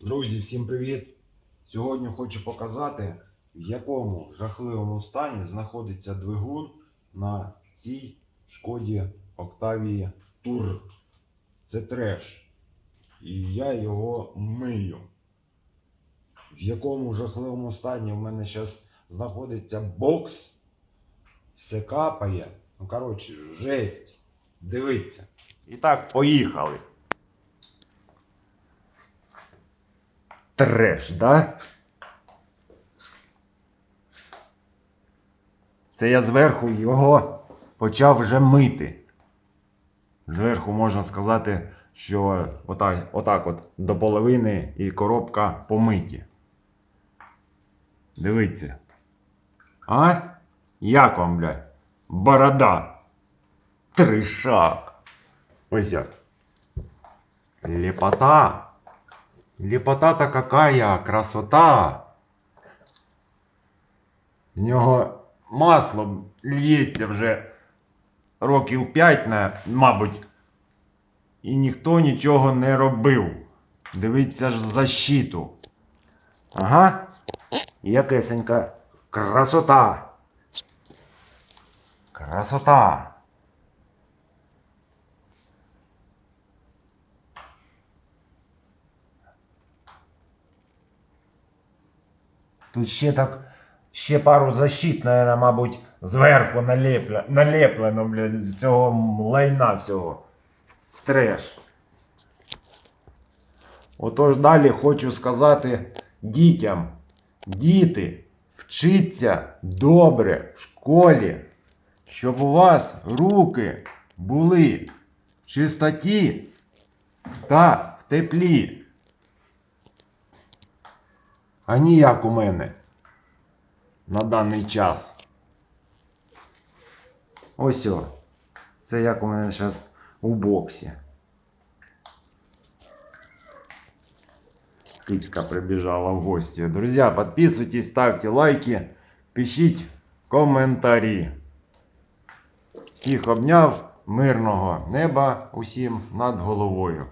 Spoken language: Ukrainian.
Друзі, всім привіт! Сьогодні хочу показати, в якому жахливому стані знаходиться двигун на цій шкоді Octavia Tour. Це треш. І я його мию. В якому жахливому стані в мене зараз знаходиться бокс. Все капає. Ну, коротше, жесть. Дивіться. І так, поїхали. Треш, да? Це я зверху його почав вже мити. Зверху можна сказати, що отак, отак от до половини і коробка помиті. Дивіться. А? Як вам, блядь? Борода. Тришак. Ось як. Лепота. Лепота-то какая, красота. З нього масло лється вже років 5, на, мабуть. І ніхто нічого не робив. Дивіться ж защиту. Ага. Якесенька красота. Красота. Тут ще так, ще пару защит, наверное, мабуть, зверху налеплено, налеплено, блядь, з цього лайна всього. Треш. Отож далі хочу сказати дітям. Діти, вчіться добре в школі, щоб у вас руки були в чистоті та в теплі. А ніяк у мене на даний час. Ось о. Це як у мене зараз у боксі. Кицька прибіжала в гості. Друзі, підписуйтесь, ставте лайки, пишіть коментарі. Всіх обняв, мирного неба усім над головою.